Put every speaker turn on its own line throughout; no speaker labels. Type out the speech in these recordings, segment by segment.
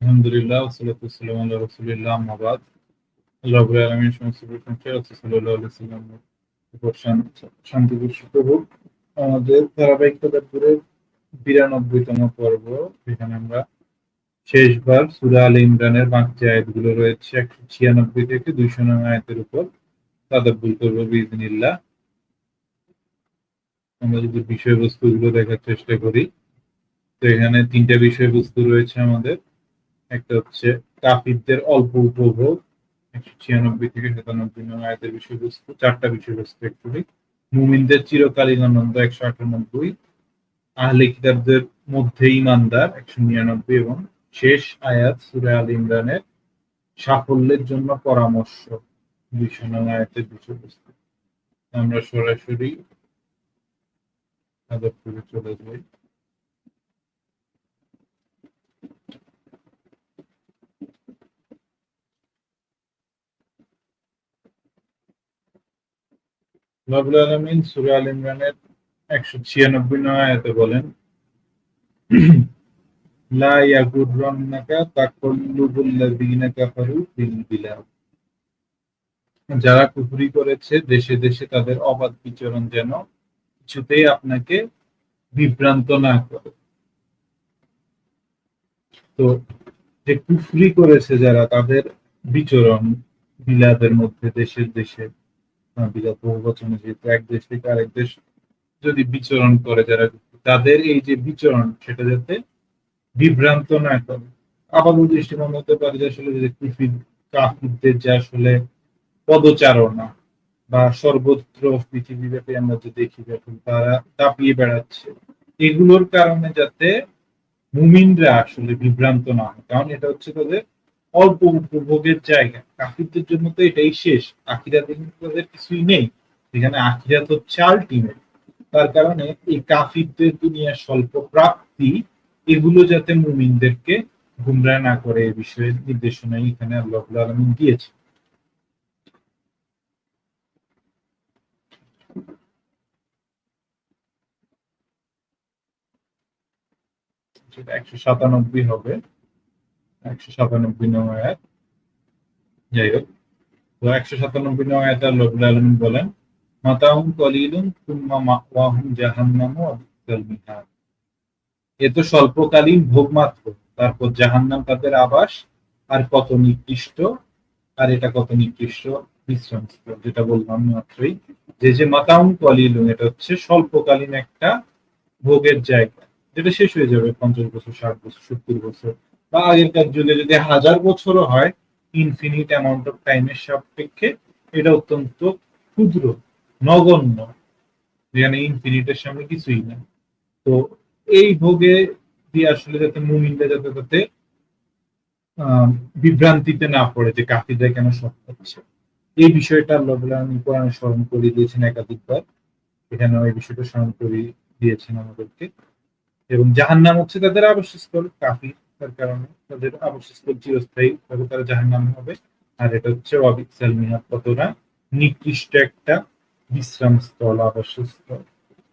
আলহামদুলিল্লাহ সালাতু সালাম আল্লাহ রাসূলিল্লাহ আম্মাবাদ আল্লাহ রাব্বুল আলামিন সমস্ত প্রশংসা রাসূল সাল্লাল্লাহু আলাইহি শান্তি বর্ষিত হোক। আমাদের ধারাবাহিক তাদাব্বুরের বিরানব্বইতম পর্ব, যেখানে আমরা শেষবার সূরা আলে ইমরানের বাকি আয়াতগুলো রয়েছে, একশো ছিয়ানব্বই থেকে দুইশো নয় আয়াতের উপর। তাদাব্বুর করব বিইজনিল্লাহ আমরা যদি বিষয়বস্তুগুলো দেখার চেষ্টা করি, তো এখানে তিনটা বিষয়বস্তু রয়েছে আমাদের। একটা হচ্ছে কাফিরদের অল্প উপভোগ, একশো ছিয়ানব্বই থেকে সাতানব্বই নং আয়াতের বিষয়বস্তু, চারটা বিষয়বস্তু একচুয়ালি মুমিনদের চিরকালীন আনন্দ, একশো আটানব্বই। আহলে কিতাবদের মধ্যে ইমানদার একশো নিরানব্বই এবং শেষ আয়াত সুরে আল ইমরানের সাফল্যের জন্য পরামর্শ, দুইশো নং আয়াতের বিষয়বস্তু। আমরা সরাসরি আদবপুরে চলে যাই। রবুল আলমিন সুরা আল ইমরানের একশো ছিয়ানব্বই নয় বলেন যারা কুফরি করেছে, দেশে দেশে তাদের অবাধ বিচরণ যেন কিছুতেই আপনাকে বিভ্রান্ত না করে। তো যে কুফরি করেছে যারা, তাদের বিচরণ বিলাদের মধ্যে, দেশের দেশে বিলাদ বহু বচনে যেহেতু এক দেশ থেকে আরেক দেশ যদি বিচরণ করে যারা, তাদের এই যে বিচরণ, সেটা যাতে বিভ্রান্ত না করে। আপাত দৃষ্টিকোণ হতে পারে যে আসলে যে কুফির কাফিরদের যে আসলে পদচারণা বা সর্বত্র পৃথিবীব্যাপী আমরা যে দেখি যখন তারা দাপিয়ে বেড়াচ্ছে। এগুলোর কারণে যাতে মুমিনরা আসলে বিভ্রান্ত না হয়। কারণ এটা হচ্ছে তাদের অল্প উপভোগের জায়গা। কাফিরদের জন্য তো এটাই শেষ। আখিরাতে কিন্তু তাদের কিছুই নেই। এখানে আখিরাত হচ্ছে আলটিমেট তার কারণে এই কাফিরদের দুনিয়ার স্বল্প প্রাপ্তি, এগুলো যাতে মুমিনদেরকে গুমরা না করে, এ বিষয়ে নির্দেশনা এখানে আল্লাহ আলমিন দিয়েছে সেটা একশো সাতানব্বই হবে। একশো সাতানব্বই নং যাই হোক, তো একশো সাতানব্বই নং আয়াত আল্লাহ আলমিন বলেন, মাতাহুম কলিলুন তুম্মা মাওয়াহুম জাহান্নামু মিহাদ এ তো স্বল্পকালীন ভোগ মাত্র তারপর জাহান্নাম তাদের আবাস, আর কত নিকৃষ্ট, আর এটা কত নিকৃষ্ট? বিশ্রাম যেটা বললাম মাত্রই। যে যে মাতাউন কলিলুন, এটা হচ্ছে স্বল্পকালীন একটা ভোগের জায়গা। যেটা শেষ হয়ে যাবে, পঞ্চাশ বছর, ষাট বছর, সত্তর বছর, বা আগেরকার যুগে যদি হাজার বছরও হয় ইনফিনিট অ্যামাউন্ট অফ টাইমের সাপেক্ষে, এটা অত্যন্ত ক্ষুদ্র, নগণ্য, যেখানে ইনফিনিটের সামনে কিছুই না তো এই ভোগে দিয়ে আসলে যাতে মুমিনরা যাতে তাতে বিভ্রান্তিতে না পড়ে, যে কাফিররা কেন সব হচ্ছে। এই বিষয়টা আল্লাহ কোরআনে স্মরণ করিয়ে দিয়েছেন একাধিকবার। এখানে এই বিষয়টা স্মরণ করিয়ে দিয়েছেন আমাদেরকে। এবং জাহান্নাম হচ্ছে তাদের আবশ্যস্থল কাফির তার কারণে তাদের আবশ্যস্থল চিরস্থায়ী তবে তারা জাহান্নাম হবে। আর এটা হচ্ছে অবিকসাল মিহাদ কতটা নিকৃষ্ট একটা বিশ্রাম স্থল আবাসস্থল,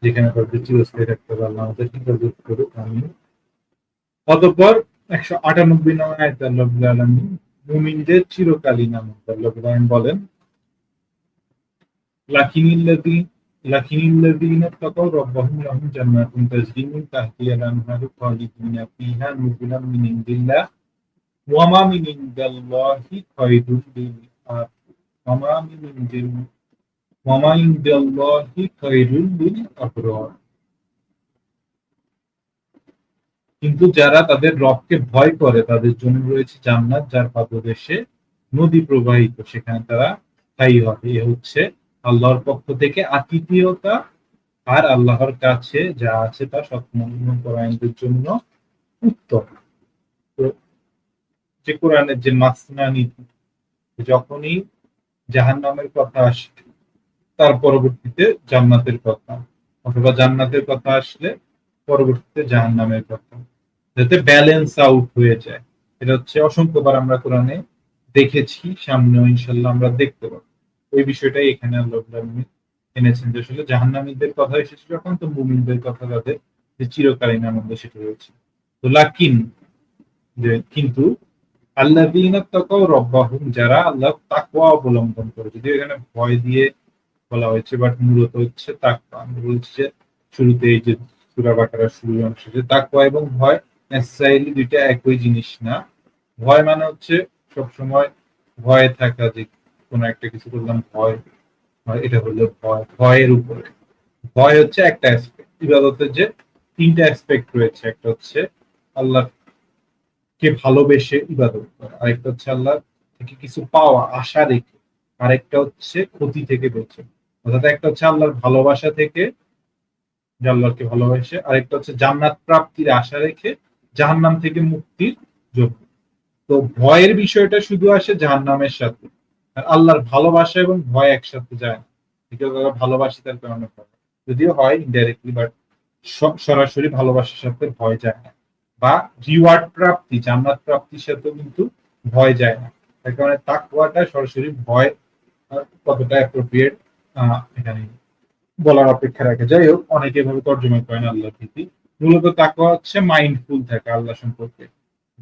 যেখানে তাদের চিরস্থায়ী থাকতে হবে। আল্লাহ আমাদের হেফাজত করুক আমি অতঃপর একশো আটানব্বই নয় আয়াত মুমিনদের চিরকালীন আনন্দ আল্লাহ বলেন লাকিনিল্লাদি লাকিনিল্লাদিনা তাকাউ রব্বাহুম লাহুম জান্নাতুন তাজরি মিন তাহতিহা আল-আনহারু খালিদিনা ফিহা নুজুলাম মিন ইনদিল্লাহ ওয়া মা মিন ইনদাল্লাহি খায়রুল লিল ওয়া মা মিন ইনদিল ওয়া মা ইনদাল্লাহি খায়রুল লিল কিন্তু যারা তাদের রবকে ভয় করে, তাদের জন্য রয়েছে জান্নাত, যার পাদদেশে নদী প্রবাহিত, সেখানে তারা স্থায়ী হবে। এ হচ্ছে আল্লাহর পক্ষ থেকে আতিথেয়তা আর আল্লাহর কাছে যা আছে তা সৎমন্দ জন্য উত্তম। তো যে কোরআনের যে মাসনা নীতি, যখনই জাহান নামের কথা আসে, তার পরবর্তীতে জান্নাতের কথা, অথবা জান্নাতের কথা আসলে পরবর্তীতে জাহান নামের কথা, যাতে ব্যালেন্স আউট হয়ে যায়। এটা হচ্ছে অসংখ্যবার আমরা কোরআনে দেখেছি, সামনেও ইনশাল্লাহ আমরা দেখতে পাবো। ওই বিষয়টাই এখানে আল্লাহ এনেছেন যে আসলে জাহান্নামীদের কথা এসেছে যখন তো মুমিনদের কথা তাদের যে চিরকালীন আনন্দ সেটা রয়েছে। তো লাকিন যে, কিন্তু আল্লাহ তাকাও রব্বাহুম, যারা আল্লাহ তাকওয়া অবলম্বন করে। যদি এখানে ভয় দিয়ে বলা হয়েছে বাট মূলত হচ্ছে তাকওয়া। আমরা বলছি যে শুরুতে এই যে সুরা বাকারা শুরু অংশ, যে তাকওয়া এবং ভয় নেসাইলি দুইটা একই জিনিস না। ভয় মানে হচ্ছে সবসময় ভয়ে থাকা যে কোনো একটা কিছু করলাম, ভয় এটা হলো ভয়, ভয়ের উপরে। ভয় হচ্ছে একটা অ্যাসপেক্ট ইবাদতের যে তিনটা অ্যাসপেক্ট রয়েছে, একটা হচ্ছে আল্লাহ কে ভালোবেসে ইবাদত করা, আরেকটা হচ্ছে আল্লাহ থেকে কিছু পাওয়া, আশা রেখে, আরেকটা হচ্ছে ক্ষতি থেকে বেঁচে অর্থাৎ একটা হচ্ছে আল্লাহর ভালোবাসা থেকে আল্লাহকে ভালোবাসে, আরেকটা হচ্ছে জান্নাত প্রাপ্তির আশা রেখে জাহান্নাম থেকে মুক্তির জন্য। তো ভয়ের বিষয়টা শুধু আসে জাহান্নামের সাথে। আর আল্লাহর ভালোবাসা এবং ভয় একসাথে যায় না। ভালোবাসি তার কারণে যদিও হয় ইনডাইরেক্টলি বাট সরাসরি ভালোবাসার সাথে ভয় যায় না। বা রিওয়ার্ড প্রাপ্তি, জান্নাত প্রাপ্তির সাথেও কিন্তু ভয় যায় না। তার কারণে তাকুয়াটা সরাসরি ভয় কতটা অ্যাপ্রোপ্রিয়েট এখানে বলার অপেক্ষা রাখে। যাই হোক, অনেকে এভাবে তর্জমা করেন আল্লাহ ভীতি মূলত তাকুয়া হচ্ছে মাইন্ডফুল থাকা আল্লাহ সম্পর্কে।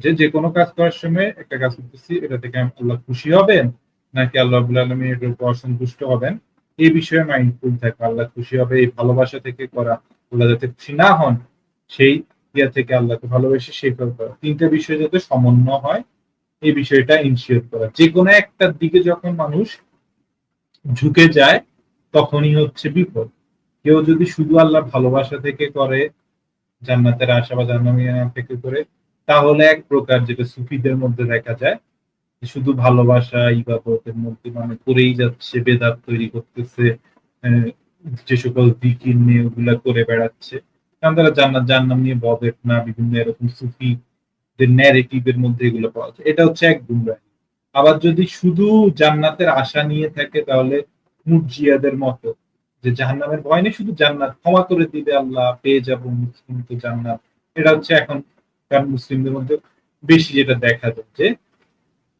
যে যে কোনো কাজ করার সময় একটা কাজ করতেছি, এটা থেকে আল্লাহ খুশি হবেন নাকি আল্লাহ আলমী এটার উপর অসন্তুষ্ট হবেন? এই বিষয়ে মাইন্ডফুল থাকা, আল্লাহ খুশি হবে। এই ভালোবাসা থেকে করা, আল্লাহ যাতে খুশি না হন, সেই ইয়া থেকে আল্লাহকে ভালোবেসে সেই করা তিনটা বিষয় যাতে সমন্বয় হয়, এই বিষয়টা ইনশিওর করা। যে কোনো একটার দিকে যখন মানুষ ঝুঁকে যায়, তখনই হচ্ছে বিপদ। কেউ যদি শুধু আল্লাহ ভালোবাসা থেকে করে, জান্নাতের আশা বা জান্নামিয়া থেকে করে, তাহলে এক প্রকার যেটা সুফিদের মধ্যে দেখা যায় শুধু ভালোবাসা ইবাদতের মধ্যে মানে করেই যাচ্ছে, বেদাত তৈরি করতেছে যে সকল দিকির নিয়ে ওগুলা করে বেড়াচ্ছে। কারণ তারা জান্নাত জান্নাম নিয়ে বদের না বিভিন্ন এরকম সুফি ন্যারেটিভের মধ্যে এগুলো পাওয়া যায়। এটা হচ্ছে এক গুমরাহি। আবার যদি শুধু জান্নাতের আশা নিয়ে থাকে তাহলে মুরজিয়াদের মতো, যে জাহান্নামের ভয় নেই, শুধু জান্নাত, ক্ষমা করে দিবে আল্লাহ, পেয়ে যাব মুসলিম তো জান্নাত। এটা হচ্ছে এখন কারণ মুসলিমদের মধ্যে বেশি যেটা দেখা যায় যে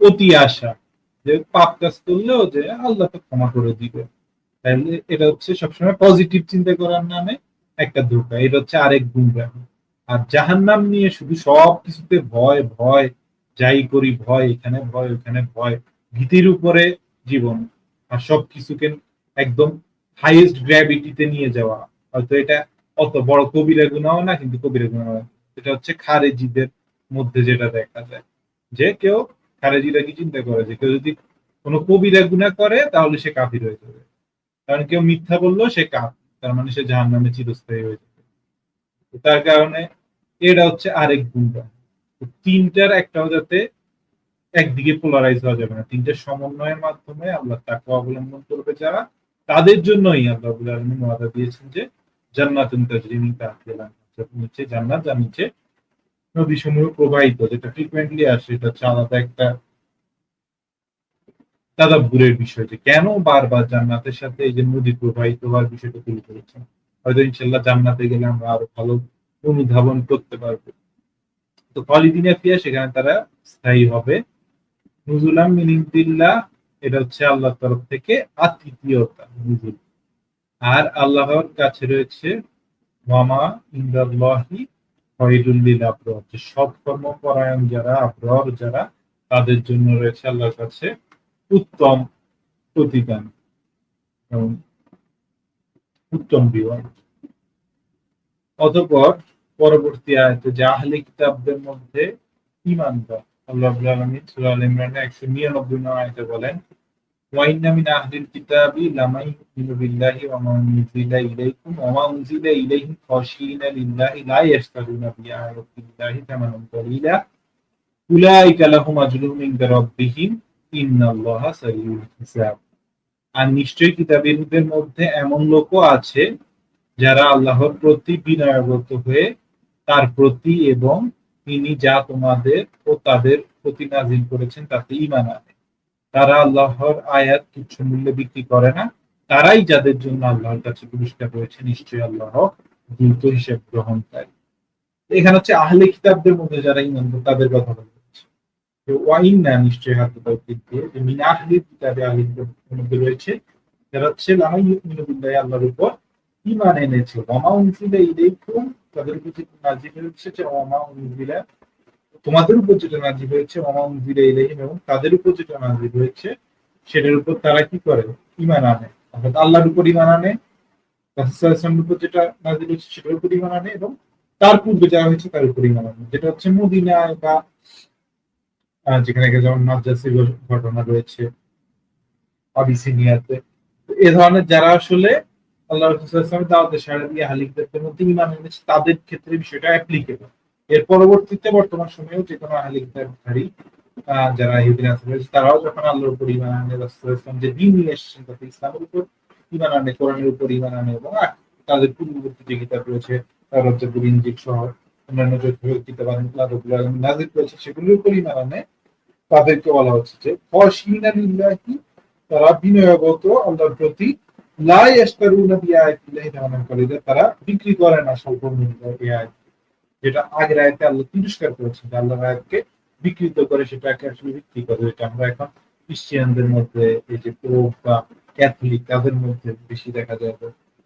অতি আশা, যে পাপ কাজ করলেও যে আল্লাহ তো ক্ষমা করে দিবে। তাহলে এটা হচ্ছে সবসময় পজিটিভ চিন্তা করার নামে একটা ধোকা। এটা হচ্ছে আরেক গুমরাহ আর জাহান নাম নিয়ে শুধু সব কিছুতে ভয় ভয়, যাই করি ভয়, এখানে ভয়, ওখানে ভয়, ভীতির উপরে জীবন। আর সব কিছুকে একদম হাইয়েস্ট গ্র্যাভিটিতে নিয়ে যাওয়া। হয়তো এটা অত বড় কবিরা গুণাও না, কিন্তু কবিরা গুণাও এটা হচ্ছে খারেজিদের মধ্যে যেটা দেখা যায়। যে কেউ খারেজিরা কি চিন্তা করে যে কেউ যদি কোনো কবিরা গুণা করে, তাহলে সে কাফির হয়ে যাবে। কারণ কেউ মিথ্যা বলল সে কাপ তার মানে সে জাহান নামে চিরস্থায়ী হয়ে যাবে। তার কারণে এটা হচ্ছে আরেক গুণটা তিনটার একটাও যাতে একদিকে পোলারাইজ হওয়া যাবে না। তিনটার সমন্বয়ের মাধ্যমে আল্লাহ তাকে অবলম্বন করবে যারা, তাদের জন্যই আল্লাহ আলমিন ওয়াদা দিয়েছেন যে জান্নাত জান্নাত, যার নিচে নদী সমূহ প্রবাহিত, যেটা ফ্রিকুয়েন্টলি আসে, এটা হচ্ছে আলাদা একটা তাদাব্বুরের বিষয় যে কেন বারবার জান্নাতের সাথে এই যে নদী প্রবাহিত হওয়ার বিষয়টা তুলে ধরেছেন হয়তো ইনশাল্লাহ জান্নাতে গেলে আমরা আরও ভালো অনুধাবন করতে পারব। তো কলিদিনে ফিয়া সেখানে তারা স্থায়ী হবে। নুজুলাম মিনিদিল্লাহ এটা হচ্ছে আল্লাহর তরফ থেকে আতিথিয়তা, নুজুল। আর আল্লাহর কাছে রয়েছে মামা ইন্দাল্লাহি ফয়দুল্লিল আবরর যে যারা যারা, তাদের জন্য রয়েছে আল্লাহর কাছে উত্তম প্রতিদান এবং উত্তম বিবরণ অতপর পরবর্তী আয়তে যে আহলে কিতাবদের মধ্যে ইমানদার আল্লাহ আলমিন সুরা একশো নিরানব্বই নয় আয়তে বলেন وإن من أهل الكتاب لمن يؤمن بالله وما أنزل إليكم وما أنزل إليهم خاشعين لله لا يشترون بآيات الله ثمنا قليلا أولئك لهم أجرهم عند ربهم إن الله سريع الحساب আর নিশ্চয়ই কিতাবীদের মধ্যে এমন লোকও আছে যারা আল্লাহর প্রতি বিনয়গত হয়ে তার প্রতি এবং তিনি যা তোমাদের ও তাদের প্রতি নাজিল করেছেন তাতে ইমান আনে তারা আল্লাহর আয়াত তুচ্ছ মূল্যে বিক্রি করে না, তারাই যাদের জন্য আল্লাহর কাছে পুরস্কার রয়েছে, নিশ্চয়ই আল্লাহ দ্রুত হিসেব গ্রহণকারী। এখানে হচ্ছে আহলে কিতাবদের মধ্যে যারা ইমান তাদের কথা বলা হচ্ছে। ওয়াইন না নিশ্চয়ই হাত দিয়ে, যে মিন আহলে কিতাবে আহলে মধ্যে রয়েছে, যারা হচ্ছে লামাই আল্লাহর উপর ঈমান এনেছে। ওমা উনজিলা ইলাইকুম, তাদের উপর যেটা নাজিল হয়েছে যে তোমাদের উপর যেটা নাজিল হয়েছে ওমা উনজিলা ইলাইহিম এবং তাদের উপর যেটা নাজিল হয়েছে, সেটার উপর তারা কি করে? ঈমান আনে। অর্থাৎ আল্লাহর উপর ঈমান আনে রাসূলের উপর যেটা নাজিল হয়েছে, সেটার উপর ঈমান আনে এবং তার পূর্বে যা হয়েছে, তার উপর ঈমান আনে। যেটা হচ্ছে মদিনায় বা যেখানে যেমন নাজ্জাসির ঘটনা রয়েছে, আবিসিনিয়াতে। এ ধরনের যারা আসলে আল্লাহ রসুলের দাওয়াতের সাড়া দিয়ে হালিকদের মধ্যে ইমান এনেছে, তাদের ক্ষেত্রে বিষয়টা অ্যাপ্লিকেবল এর পরবর্তীতে বর্তমান সময়েও যে কোনো হালিকদারধারী আহ, যারা ইহুদিন আছে রয়েছে তারাও যখন আল্লাহর উপর ইমান আনে রাসূল ইসলাম যে দিন নিয়ে এসেছেন তাতে ইসলামের উপর ইমান আনে কোরআনের উপর ইমান আনে এবং তাদের পূর্ববর্তী যে কিতাব রয়েছে তার হচ্ছে ইঞ্জিল সহ অন্যান্য যে কিতাব আল্লাহ নাযিল করেছে সেগুলোর উপর ইমান আনে তাদেরকে বলা হচ্ছে যে ফশিনা লিল্লাহি তারা বিনয়গত আল্লাহর প্রতি লা ইয়াশতারুনা বিআয়াতিল্লাহি তাআলা করে তারা বিক্রি করে না স্বল্প মূল্যে এই আয়াত যেটা আগের আয়াতে আল্লাহ তিরস্কার করেছেন যে আল্লাহর আয়াতকে বিকৃত করে সেটাকে আসলে বিক্রি করে, যেটা আমরা এখন খ্রিস্টিয়ানদের মধ্যে, এই যে পোপ বা ক্যাথলিক, তাদের মধ্যে বেশি দেখা যায়।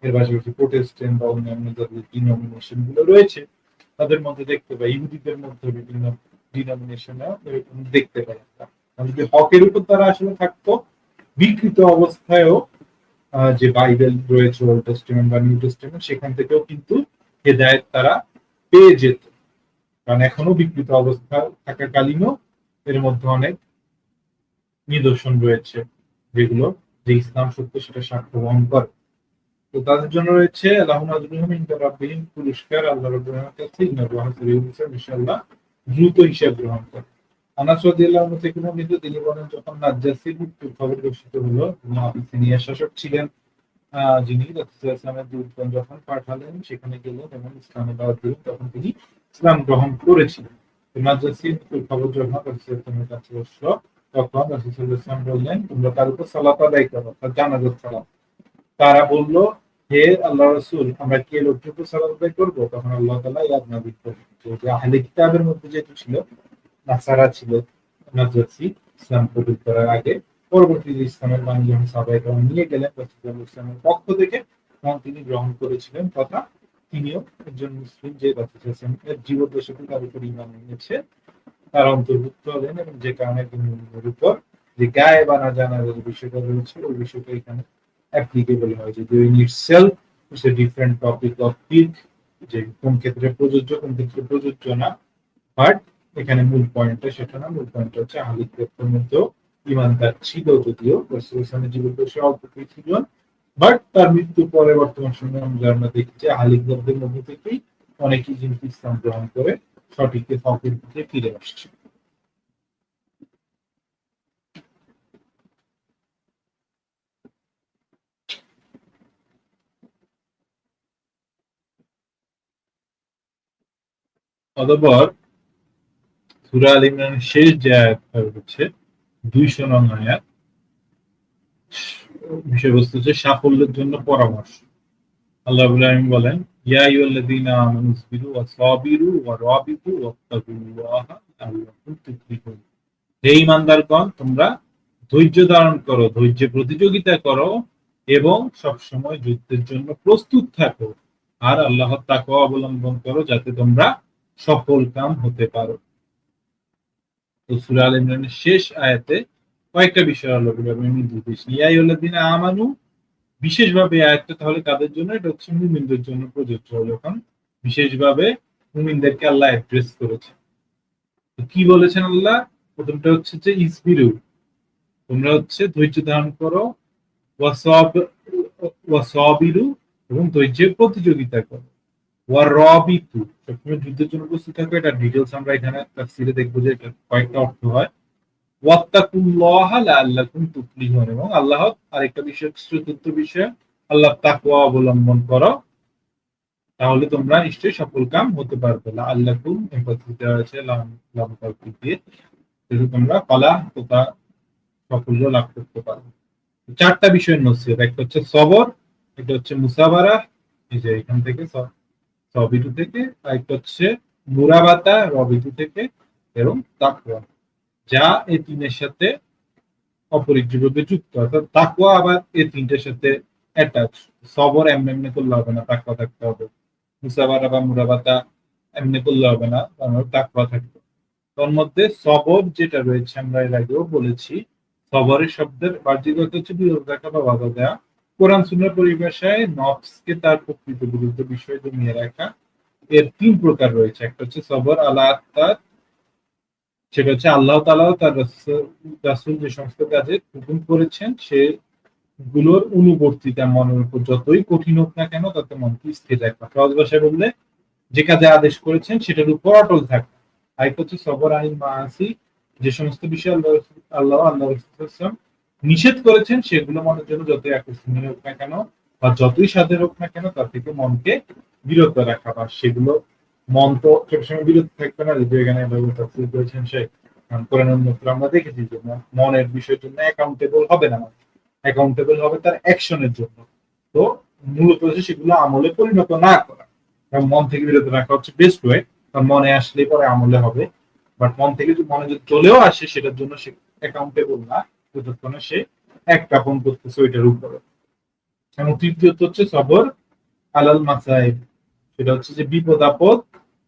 এর পাশাপাশি প্রোটেস্ট্যান্ট বা অন্যান্য যাদের ডিনোমিনেশনগুলো রয়েছে, তাদের মধ্যে দেখতে পাই। ইহুদিদের মধ্যে বিভিন্ন ডিনোমিনেশনে দেখতে পাই যদি হকের উপর তারা আসলে থাকতো, বিকৃত অবস্থায়ও যে বাইবেল রয়েছে ওল্ড টেস্টিমেন্ট বা নিউ টেস্টিমেন্ট সেখান থেকেও কিন্তু হেদায়েত তারা পেয়ে যেত। কারণ এখনও বিকৃত অবস্থা থাকাকালীনও এর মধ্যে অনেক নিদর্শন রয়েছে যেগুলো যে ইসলাম সত্য সেটা সাক্ষ্য বহন করে। তো তাদের জন্য রয়েছে আল্লাহ নাজরুল রাব্বিহিম পুরস্কার আল্লাহ রাব্বুল আলামিনের কাছে ইন্নাল্লাহ দ্রুত হিসাব গ্রহণ করে। আনাস রাদিয়াল্লাহু আনহু থেকে তিনি বলেন যখন নাজ্জাসির মৃত্যুর খবর ঘোষিত হলো তিনি শাসক ছিলেন। যিনি ইসলামের দূতগণ যখন পাঠালেন, সেখানে গেলেন এবং ইসলামে দাওয়াত তখন তিনি ইসলাম গ্রহণ করেছিলেন। মৃত্যুর খবর যখন রাসূলুল্লাহ কাছে আসলো তখন রাসূলুল্লাহ ইসলাম বললেন, তোমরা তার উপর সালাত আদায় করো, তার জানাজাত সালাত তারা বলল, হে আল্লাহ রসুল, আমরা কি এর উপর সালাত আদায় করব? তখন আল্লাহ তাআলা ইয়াদ করলেন যে আহলে কিতাবের মধ্যে যেহেতু ছিল, নাসারা ছিল, নাজাসি, ইসলাম কবুল করার আগে পরবর্তীতে ইসলামের বাণী যখন সাবাই নিয়ে গেলেন রাসূলুল্লাহ ইসলামের পক্ষ থেকে তখন তিনি গ্রহণ করেছিলেন তথা তিনিও একজন মুসলিম যে রাসূলুল্লাহ ইসলামের জীবদ্দশাকে তার উপর ইমান এনেছে। তার অন্তর্ভুক্ত হলেন এবং যে কারণে তিনি এর উপর যে গায়ে বা না জানার যে বিষয়টা রয়েছে, ওই বিষয়টা এখানে অ্যাপ্লিকেবল হয়। যদিও in it's a different topic of pick যে কোন ক্ষেত্রে প্রযোজ্য, কোন ক্ষেত্রে প্রযোজ্য না। বাট এখানে মূল পয়েন্টটা সেটা না, মূল পয়েন্টটা হচ্ছে আহলি কিতাবের মধ্যেও ইমানদার ছিল যদিও, রাসূল ইসলামের জীবন দশে অল্প ছিল। বাট তার মৃত্যুর পরে বর্তমান সময়ে আমরা আমরা দেখি যে আহলি কিতাবদের মধ্যে থেকেই অনেকেই কিন্তু ইসলাম গ্রহণ করে সঠিক হকের দিকে ফিরে আসছে। অতঃপর সূরা আল ইমরানের শেষ যে আয়াতটা হচ্ছে দুইশো নং আয়াত। বিষয়বস্তু হচ্ছে সাফল্যের জন্য পরামর্শ। আল্লাহ রাব্বুল বলেন, ইয়া আইয়ুহাল্লাযীনা আমানু সাবিরু ওয়া তোমরা ধৈর্য ধারণ করো ধৈর্যে প্রতিযোগিতা করো এবং সব সময় যুদ্ধের জন্য প্রস্তুত থাকো। আর আল্লাহর তাকওয়া অবলম্বন করো যাতে তোমরা সফল কাম হতে পারো। তো ইমরানের শেষ আয়াতে কয়েকটা বিষয় আল্লাহ আলামিন নির্দেশ ইয়া আইয়ুহাল্লাযীনা আমানু, বিশেষভাবে আয়াতটা তাহলে কাদের জন্য? এটা হচ্ছে মুমিনদের জন্য প্রযোজ্য যখন বিশেষভাবে মুমিনদেরকে আল্লাহ অ্যাড্রেস করেছে। কি বলেছেন আল্লাহ? প্রথমটা হচ্ছে যে, ইসবিরু, তোমরা হচ্ছে ধৈর্য ধারণ করো, ওয়াসব, ওয়াসবিরু, এবং ধৈর্যের প্রতিযোগিতা করো। ওয়া রবিতু সবসময় যুদ্ধের জন্য প্রস্তুত থাকো এটা ডিটেলস আমরা এখানে তাফসীরে দেখব যে এটা কয়েকটা অর্থ হয়। ওয়াত্তাকুল্লাহ লাআল্লাকুম তুফলিহুন, এবং আল্লাহ আরেকটা বিষয় চতুর্থ বিষয়, আল্লাহ তাকওয়া অবলম্বন করো, তাহলে তোমরা নিশ্চয়ই সফল কাম হতে পারবে। লাআল্লাকুম এমপাথি দেওয়া হয়েছে, লাম দিয়ে যদি তোমরা কলা তথা সাফল্য লাভ করতে পারবে। চারটা বিষয়ের নসিহত, একটা হচ্ছে সবর, একটা হচ্ছে মুসাবারা এই যে এখান থেকে স- সবিটু থেকে আরেকটা হচ্ছে মুরাবাতা, রবিটু থেকে এবং তাকওয়া, যা এই তিনের সাথে অপরিহার্যভাবে যুক্ত। অর্থাৎ তাকুয়া আবার এই তিনটের সাথে অ্যাটাচ সবর এমনি এমনি করলে হবে না তাকুয়া থাকতে হবে। মুসাবারা বা মুরাবাতা এমনি করলে হবে না তার তাকুয়া থাকবে। তার মধ্যে সবর যেটা রয়েছে, আমরা এর আগেও বলেছি, সবরের শব্দের বাহ্যিক হচ্ছে বিরোধ রাখা বা বাধা দেওয়া কোরআন সুন্নার পরিভাষায় নফসকে তার প্রকৃত বিরুদ্ধ বিষয় জমিয়ে রাখা এর তিন প্রকার রয়েছে। একটা হচ্ছে সবর, আল্লাহ আত্মার, সেটা হচ্ছে আল্লাহ তালা তার রাসুল যে সমস্ত কাজে হুকুম করেছেন সে গুলোর অনুবর্তিতা মনের উপর যতই কঠিন হোক না কেন, তাতে মনকে স্থির রাখা। সহজ ভাষায় বললে যে কাজে আদেশ করেছেন, সেটার উপর অটল থাকা। আরেক হচ্ছে সবর আইন মাসি যে সমস্ত বিষয় আল্লাহ আল্লাহ আল্লাহ নিষেধ করেছেন, সেগুলো মনের জন্য যতই আকর্ষণীয় হোক না কেন, বা যতই স্বাদের হোক না কেন, তার থেকে মনকে বিরত রাখা বা সেগুলো মন তো সবসময় বিরত থাকবে না। যদি এখানে তফসিল করেছেন সে আমরা দেখেছি যে মনের বিষয়ের জন্য অ্যাকাউন্টেবল হবে না। অ্যাকাউন্টেবল হবে তার অ্যাকশনের জন্য। তো মূলত হচ্ছে সেগুলো আমলে পরিণত না করা। মন থেকে বিরত রাখা হচ্ছে বেস্ট ওয়ে কারণ মনে আসলে পরে আমলে হবে। বাট মন থেকে মনে যদি চলেও আসে, সেটার জন্য সে অ্যাকাউন্টেবল না। যতক্ষণে সে এক কাপন করতেছে ওইটার উপরে। এবং তৃতীয়ত হচ্ছে সবর আলাল মাসাইব সেটা হচ্ছে যে বিপদ আপদ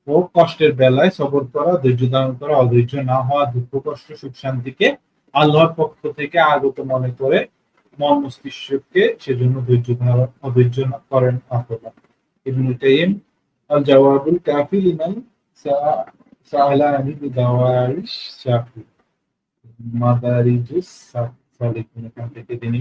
ও কষ্টের বেলায় সবর করা, ধৈর্য ধারণ করা, অধৈর্য না হওয়া, দুঃখ, কষ্ট, সুখ শান্তিকে আল্লাহর পক্ষ থেকে আগত মনে করে মন মস্তিষ্ককে সেজন্য ধৈর্য ধারণ, অধৈর্য করেন আহ্বান ইবনুল কাইয়িম আল জাওয়াবুল কাফি লিমান সাআলানি বিদাওয়ারিশ শাফি মাদারিজুস সালিকিন এখান থেকে তিনি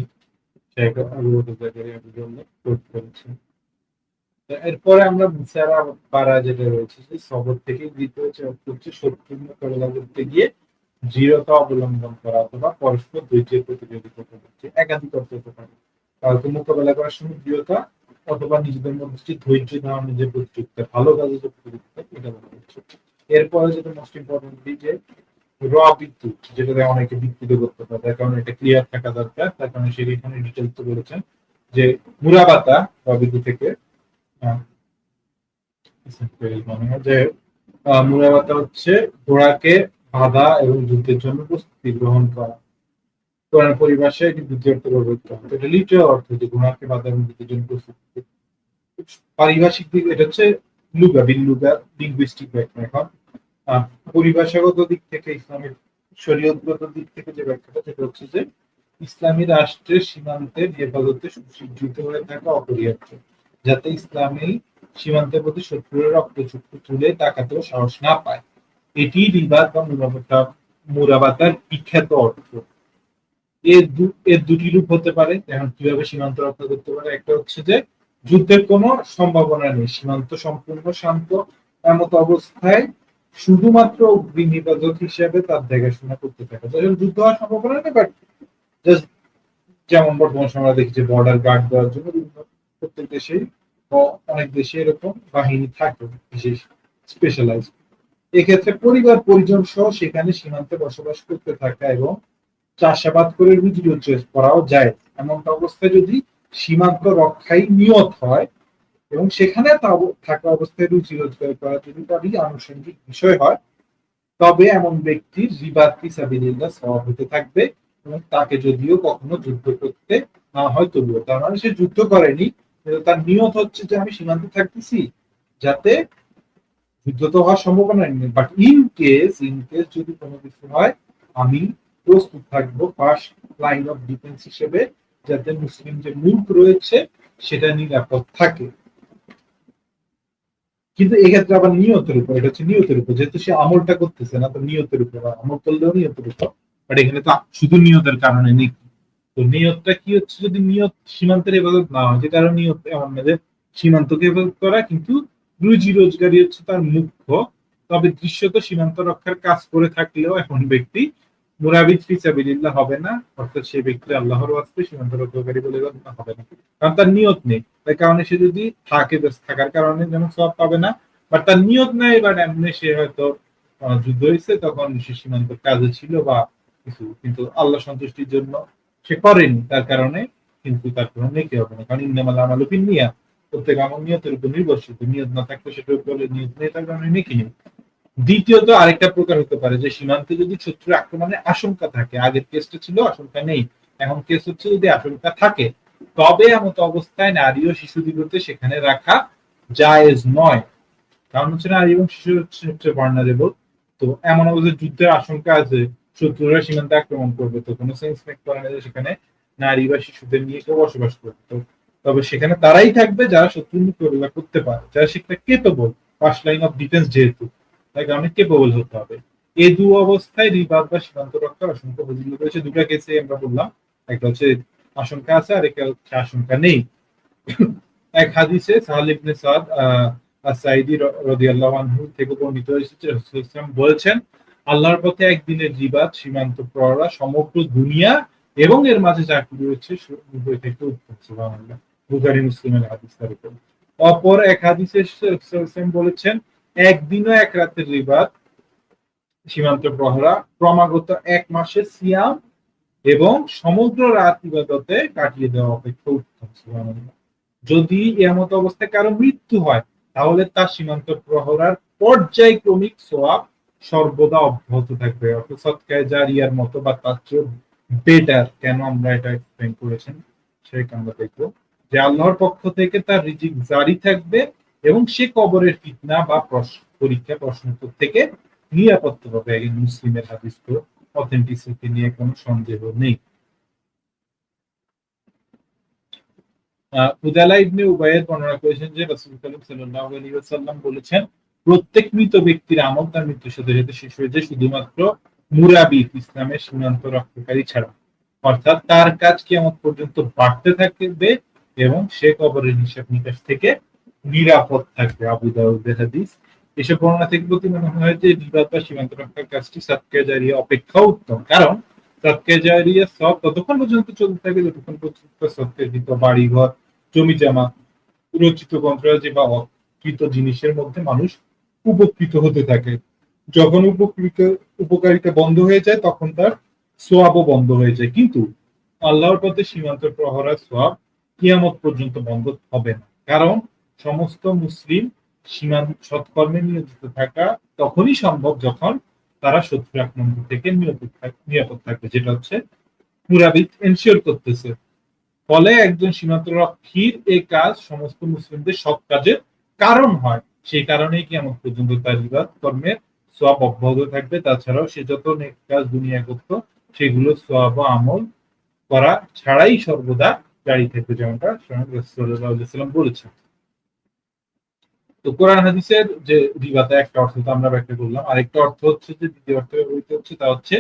এরপরে আমরা মুসারা পারা যেটা রয়েছে যে সবর থেকে দ্বিতীয় হচ্ছে শত্রু মোকাবেলা করতে গিয়ে দৃঢ়তা অবলম্বন করা অথবা পরস্পর ধৈর্যের প্রতিযোগিতা করছে একাধিক অর্থ হতে পারে কাউকে মোকাবেলা করার সময় দৃঢ়তা অথবা নিজেদের মধ্যে ধৈর্য ধারণের যে প্রতিযোগিতা, ভালো কাজের যে প্রতিযোগিতা, এটা বলা হচ্ছে। এরপরে যেটা মোস্ট ইম্পর্টেন্ট যে র বিদ্যুৎ যেটা অনেকে বিকৃত করতে পারে, তার কারণে এটা ক্লিয়ার থাকা দরকার, তার কারণে সে এখানে ডিটেলস বলেছেন যে মুরাবাতা র বিদ্যুৎ থেকে যে মুরাবাতা হচ্ছে ঘোড়াকে বাধা এবং যুদ্ধের জন্য প্রস্তুতি গ্রহণ করা। কোরআন পরিভাষায় এটি দ্বিতীয় অর্থ ব্যবহৃত হয়। এটা লিটার অর্থ যে ঘোড়াকে বাধা এবং যুদ্ধের জন্য প্রস্তুতি পারিভাষিক দিক, এটা হচ্ছে লুগা বিল লুগা লিঙ্গুইস্টিক ব্যাখ্যা এখন পরিভাষাগত দিক থেকে, ইসলামের শরীয়তগত দিক থেকে যে ব্যাখ্যাটা সেটা হচ্ছে যে, ইসলামী রাষ্ট্রের সীমান্তের হেফাজতে সুসজ্জিত হয়ে থাকা অপরিহার্য, যাতে ইসলামী সীমান্তের প্রতি শত্রুর রক্তচক্ষু তুলে তাকাতেও সাহস না পায়। এটি রিবাদ বা মুরাবাতা মুরাবাতার বিখ্যাত অর্থ। এর এর দুটি রূপ হতে পারে এখন কীভাবে সীমান্ত রক্ষা করতে পারে, একটা হচ্ছে যে, যুদ্ধের কোনো সম্ভাবনা নেই, সীমান্ত সম্পূর্ণ শান্ত, এমত অবস্থায় শুধুমাত্র অগ্নি নিবাদক হিসেবে তার দেখাশোনা করতে থাকে। যখন যুদ্ধ হওয়ার সম্ভাবনা নেই বাট জাস্ট যেমন বর্তমান সময় দেখি যে বর্ডার গার্ড দেওয়ার জন্য প্রত্যেক দেশেই অনেক দেশে এরকম বাহিনী থাকে, বিশেষ স্পেশালাইজ এক্ষেত্রে পরিবার, পরিজন সহ সেখানে সীমান্তে বসবাস করতে থাকা এবং চাষাবাদ করে রুজি রোজগার করাও যায়। এমনটা অবস্থায় যদি সীমান্ত রক্ষায় নিয়ত হয় এবং সেখানে থাকা অবস্থায় রুজি রোজগার করা যদি তারই আনুষঙ্গিক বিষয় হয়। তবে এমন ব্যক্তির রিবাদ ফিসাবিল্লাহ সওয়াব হতে থাকবে এবং তাকে যদিও কখনো যুদ্ধ করতে না হয় তবুও। তার মানে সে যুদ্ধ করেনি তার নিয়ত হচ্ছে যে আমি সীমান্তে থাকতেছি, যাতে যুদ্ধ তো হওয়ার সম্ভাবনা নেই। But in case in case যদি কোনো কিছু হয়, আমি প্রস্তুত থাকব ফার্স্ট লাইন অফ ডিফেন্স হিসেবে, যাতে মুসলিম যে মুল্ক রয়েছে, সেটা নিরাপদ থাকে। কিন্তু এক্ষেত্রে আবার নিয়তের উপর, এটা হচ্ছে নিয়তের উপর। যেহেতু সে আমলটা করতেছে না, তো নিয়তের উপর আমল করলেও নিয়তের উপর। বাট এখানে তো শুধু নিয়তের কারণে নেই। তো নিয়তটা কি হচ্ছে? যদি নিয়ত সীমান্তের এবাদত না হয়, যে কারণ নিয়ত এমন না যে সীমান্তকে এবাদত করা, কিন্তু রুজি রোজগারই হচ্ছে তার মুখ্য। তবে দৃশ্যত সীমান্ত রক্ষার কাজ করে থাকলেও এখন ব্যক্তি মুরাবিদ ফিসাবিল্লাহ হবে না, অর্থাৎ সেই ব্যক্তি আল্লাহর ওয়াস্তে সীমান্ত রক্ষাকারী বলে হবে না। কারণ তার নিয়ত নেই। তাই কারণে সে যদি থাকে থাকার কারণে যেমন সব পাবে না বাট তার নিয়ত নেই, বা এমনি সে হয়তো যুদ্ধ হয়েছে, তখন সে সীমান্ত কাজে ছিল বা কিছু। কিন্তু আল্লাহ সন্তুষ্টির জন্য সে করেনি। তার কারণে কিন্তু তার কোনো নেকি হবে না। কারণ ইন্নামাল আমালু নিয়া প্রত্যেক আমল নিয়তের উপর নির্ভরশীল। নিয়ত না থাকলে সেটার উপরে নিয়ত নেই, তার কারণে নেকি নেই। দ্বিতীয়ত আরেকটা প্রকার হতে পারে যে সীমান্তে যদি শত্রুর আক্রমণের আশঙ্কা থাকে, আগের কেসটা ছিল, আশঙ্কা নেই। এখন কেস হচ্ছে যদি আশঙ্কা থাকে, তবে এমত অবস্থায় নারী ও শিশু দিগতে সেখানে রাখা জায়েজ নয়। কারণ হচ্ছে নারী এবং শিশু হচ্ছে বর্ণারেবল তো এমন অবস্থায় যুদ্ধের আশঙ্কা আছে, শত্রুরা সীমান্তে আক্রমণ করবে, তো কোনো সেন্স মেক করে না যে সেখানে নারী বা শিশুদের নিয়ে কেউ বসবাস করবে। তো তবে সেখানে তারাই থাকবে যারা শত্রু মোকাবিলা করতে পারে। যারা সেটা capable first line of defence যেহেতু। তাই কারণে কেপেবল হতে হবে। এই দু অবস্থায় রিবাদ বা সীমান্ত রক্ষার আশঙ্কা ফজিলত রয়েছে। দুটা কেসে আমরা বললাম। একটা হচ্ছে আশঙ্কা আছে আর একটা হচ্ছে আশঙ্কা নেই। এক হাদিসে সাহাল ইবনে সাদ সাইদি আনহু থেকে বর্ণিত হয়েছে আলাইহি বলেছেন, আল্লাহর পথে একদিনের রিবাদ সীমান্ত প্রহরা সমগ্র দুনিয়া এবং এর মাঝে যা রয়েছে উভয় থেকে উত্তম। সুবহানাল্লাহ। মুসলিমের হাদিস তার উপর। অপর এক হাদিসে বলেছেন একদিনও এক রাতের রিবাদ সীমান্ত প্রহরা, ক্রমাগত এক মাসের সিয়াম এবং সমগ্র রাত ইবাদতে কাটিয়ে দেওয়া অপেক্ষা উত্তম যদি এমত অবস্থায় কারও মৃত্যু হয়, তাহলে তার সীমান্ত প্রহরার পর্যায়ক্রমিক সোয়াব সর্বদা অব্যাহত থাকবে। অর্থাৎ জারিয়ার মতো বা তার চেয়ে বেটার কেন আমরা এটা এক্সপ্লেন করেছেন, সেটা আমরা দেখব। যে আল্লাহর পক্ষ থেকে তার রিজিক জারি থাকবে এবং সে কবরের ফিতনা বা পরীক্ষা, প্রশ্ন থেকে নিরাপত্ত পাবে একজন মুসলিমের হাদিস অথেন্টিসিটি নিয়ে কোনো সন্দেহ নেই। উদালা ইবনে উবায়ের বর্ণনা করেছেন যে রাসূল কারীম সাল্লাল্লাহু আলাইহি ওয়াসাল্লাম বলেছেন, প্রত্যেক মৃত ব্যক্তির আমল তার মৃত্যুর সাথে সাথে শেষ হয়ে যায়, শুধুমাত্র মুরাবিত ইসলামের সীমান্ত রক্ষাকারী ছাড়া। অর্থাৎ তার কাজ কিয়ামত পর্যন্ত বাড়তে থাকবে এবং সে কবরের হিসাব নিকাশ থেকে নিরাপদ থাকবে আবু দাউদের হাদিস। এসব বর্ণনা থেকে প্রতি মনে হয় যে বিবাদ বা সীমান্ত রক্ষার কাজটি জারিয়া অপেক্ষা উত্তম। কারণ সাতকে জারিয়া সব ততক্ষণ পর্যন্ত চলতে থাকে যতক্ষণ পর্যন্ত সৎকৃত বাড়িঘর জমি জামা রচিত গ্রন্থরাজি বা অকৃত জিনিসের মধ্যে মানুষ উপকৃত হতে থাকে। যখন উপকৃত, উপকারিতা বন্ধ হয়ে যায়, তখন তার সোয়াবও বন্ধ হয়ে যায়। কিন্তু আল্লাহর পথে সীমান্ত প্রহরা সোয়াব কিয়ামত পর্যন্ত বন্ধ হবে না। কারণ সমস্ত মুসলিম সীমান্ত সৎকর্মে নিয়োজিত থাকা তখনই সম্ভব যখন তারা শত্রু আক্রমণ থেকে নিরাপদ থাকবে, যেটা হচ্ছে পুরাবিদ এনশিওর করতেছে। ফলে একজন সীমান্ত রক্ষীর এই কাজ সমস্ত মুসলিমদের সৎ কাজের কারণ হয়। সেই কারণেই কি আমার পর্যন্ত তার বিবাদ কর্মের সব অব্যাহত থাকবে। তাছাড়াও সে যত কাজ দুনিয়া করত, সেগুলো সব আমল করা ছাড়াই সর্বদা জারি থাকবে, যেমনটা সাল্লাম বলেছেন। তো কোরআন হাদিসের যে রিবাতে একটা অর্থ তো আমরা ব্যাখ্যা করলাম। আরেকটা অর্থ হচ্ছে যে, দ্বিতীয় অর্থ ব্যবহৃত হচ্ছে, তা হচ্ছে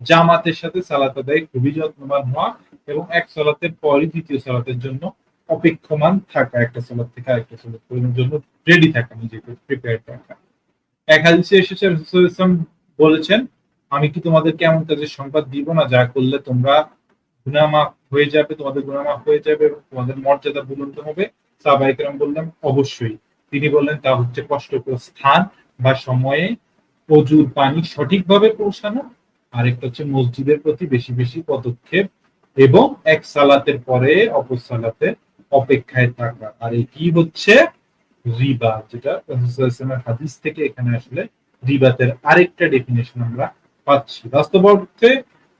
জামাতের সাথে সালাত আদায় খুবই যত্নবান হওয়া এবং এক সালাতের পরই দ্বিতীয় সালাতের জন্য অপেক্ষমান থাকা, একটা সালাত থেকে আরেকটা সালাত করার জন্য রেডি থাকা, নিজেকে প্রিপেয়ার থাকা এক হাদিসে এসেছে ইসলাম বলেছেন, আমি কি তোমাদেরকে এমন কাজের সংবাদ দিব না, যা করলে তোমরা গুনামাফ হয়ে যাবে, তোমাদের গুনামাফ হয়ে যাবে এবং তোমাদের মর্যাদা বুলন্দ হবে? সাহবাইকরাম বললাম অবশ্যই। তিনি বললেন, তা হচ্ছে কষ্টকর স্থান বা সময়ে প্রচুর পানি সঠিকভাবে পৌঁছানো। আরেকটা হচ্ছে মসজিদের প্রতি বেশি বেশি পদক্ষেপ এবং এক সালাতের পরে অপর সালাতে অপেক্ষায় থাকা। আর কি হচ্ছে? রিবা, যেটা হাদিস থেকে এখানে আসলে রিবাতের আরেকটা ডেফিনেশন আমরা পাচ্ছি। বাস্তব অর্থে,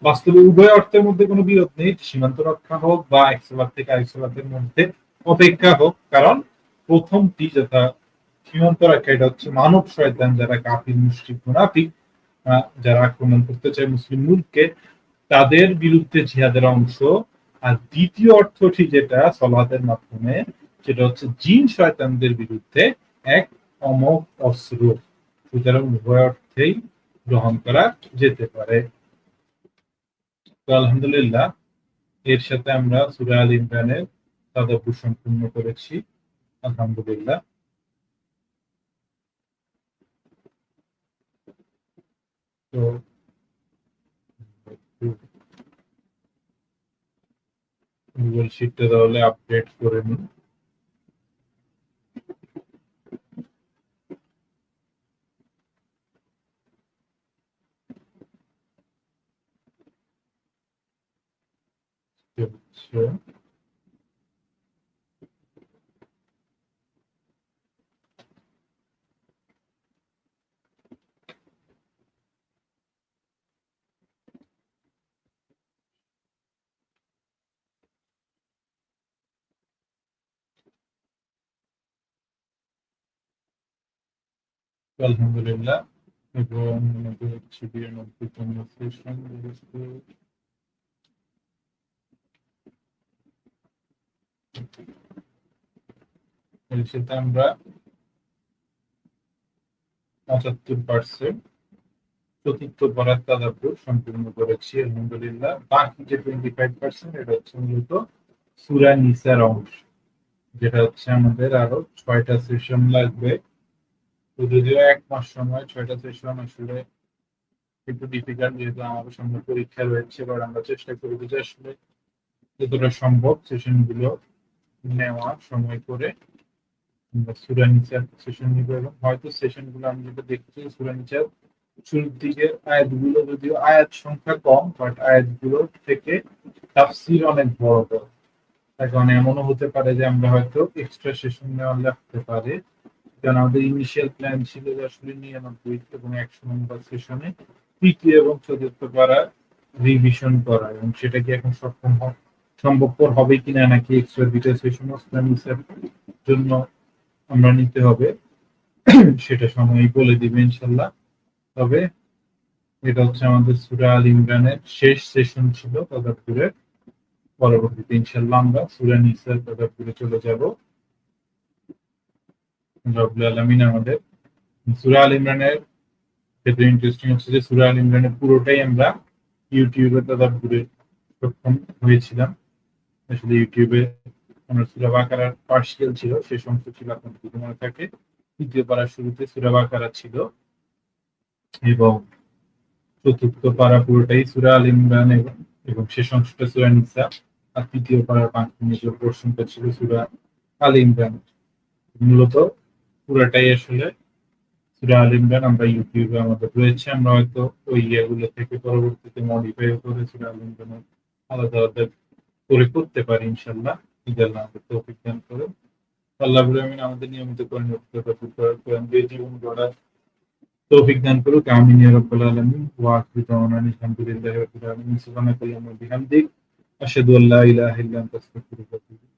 বাস্তবে উভয় অর্থের মধ্যে কোনো বিরোধ নেই। সীমান্ত রক্ষা হোক বা এক সালাত থেকে আরেক সালাতের মধ্যে অপেক্ষা হোক। কারণ প্রথমটি যেটা সীমান্ত রক্ষা এটা হচ্ছে মানব শয়তান যারা কাফির মুসলিম মুনাফিক যারা আক্রমণ করতে চায় মুসলিম মূলকে, তাদের বিরুদ্ধে জিহাদের অংশ। আর দ্বিতীয় অর্থটি যেটা সলাতের মাধ্যমে, সেটা হচ্ছে জিন শয়তানদের বিরুদ্ধে এক অমোক অস্ত্র সুতরাং উভয় অর্থেই গ্রহণ করা যেতে পারে। তো আলহামদুলিল্লাহ, এর সাথে আমরা সুরা আল ইমরানের তাদাব্বু সম্পূর্ণ করেছি। আলহামদুলিল্লাহ। তো গুগল শিটটা তাহলে আপডেট করে নিন হচ্ছে আলহামদুলিল্লাহ। এবং আমাদের হচ্ছে বিরানব্বইতম সেশন এর সাথে আমরা পঁচাত্তর পার্সেন্ট চতুর্থ পড়ার তাদাপুর সম্পূর্ণ করেছি, আলহামদুলিল্লাহ। বাকি যে টোয়েন্টি ফাইভ পার্সেন্ট এটা হচ্ছে মূলত সুরা নিসার অংশ, যেটা হচ্ছে আমাদের আরও ছয়টা সেশন লাগবে। যদিও এক মাস সময়, ছয়টা সেশন আসলে একটু ডিফিকাল্ট যেহেতু আমাদের সামনে পরীক্ষা রয়েছে, এবার আমরা চেষ্টা করব যে আসলে যতটা সম্ভব সেশনগুলো নেওয়া সময় করে আমরা সুরা নিচার সেশন নিবো এবং হয়তো সেশনগুলো আমি যেটা দেখছি সুরা নিচার শুরুর দিকের আয়াতগুলো যদিও আয়াত সংখ্যা কম বাট আয়াতগুলো থেকে তাফসির অনেক বড় বড়। তার কারণে এমনও হতে পারে যে আমরা হয়তো এক্সট্রা সেশন নেওয়া লাগতে পারে। কারণ আমাদের ইনিশিয়াল প্ল্যান ছিল যে আসলে নিরানব্বই এবং একশো নম্বর সেশনে তৃতীয় এবং চতুর্থ পারা রিভিশন করা, এবং সেটা কি এখন সক্ষম সম্ভবপর হবে কিনা নাকি এক্সট্রা দুইটা সেশন জন্য আমরা নিতে হবে, সেটা সময়ই বলে দিবে ইনশাল্লাহ। তবে এটা হচ্ছে আমাদের সুরা আল ইমরানের শেষ সেশন ছিল তদাপুরের পরবর্তীতে ইনশাল্লাহ আমরা সুরা নিসার তদাপুরে চলে যাব। রবুল আলমিন আমাদের। সুরা আল ইমরানের ক্ষেত্রে ইন্টারেস্টিং হচ্ছে যে, সুরা আল ইমরানের পুরোটাই আমরা ইউটিউবে তদাপুরে সক্ষম হয়েছিলাম। আসলে ইউটিউবে আমরা সুরা বাকারার পার্সিয়াল ছিল সেই অংশ ছিল আপনার যদি থাকে। তৃতীয় পাড়ার শুরুতে সুরা বাকারা ছিল। এবং চতুর্থ পাড়া পুরোটাই সুরা আল ইমরান এবং এবং শেষ অংশটা সুরা নিসা। আর তৃতীয় পাড়ার বাকি নিজের পোর্শনটা ছিল সুরা আল ইমরান মূলত পুরাটাই আসলে সুরা আল ইমরান, আমরা ইউটিউবে আমাদের রয়েছে। আমরা হয়তো ওই ইয়েগুলো থেকে পরবর্তীতে মডিফাই করে সুরা আল ইমরানের আলাদা আলাদা করে করতে পারি ইনশাল্লাহ ঈদ আমাদের দান করে আল্লাহ আমিন আমাদের নিয়মিত কোরআন জীবন গড়ার তৌফিক দান করুক। আমিন ইয়া আলামিন। ওয়া আখিরু দাওয়ানা আলহামদুলিল্লাহি রাব্বিল আলামিন। বিহামদিক। আশহাদু আল্লা ইলাহা ইল্লা আনতা, আস্তাগফিরুকা ওয়া আতুবু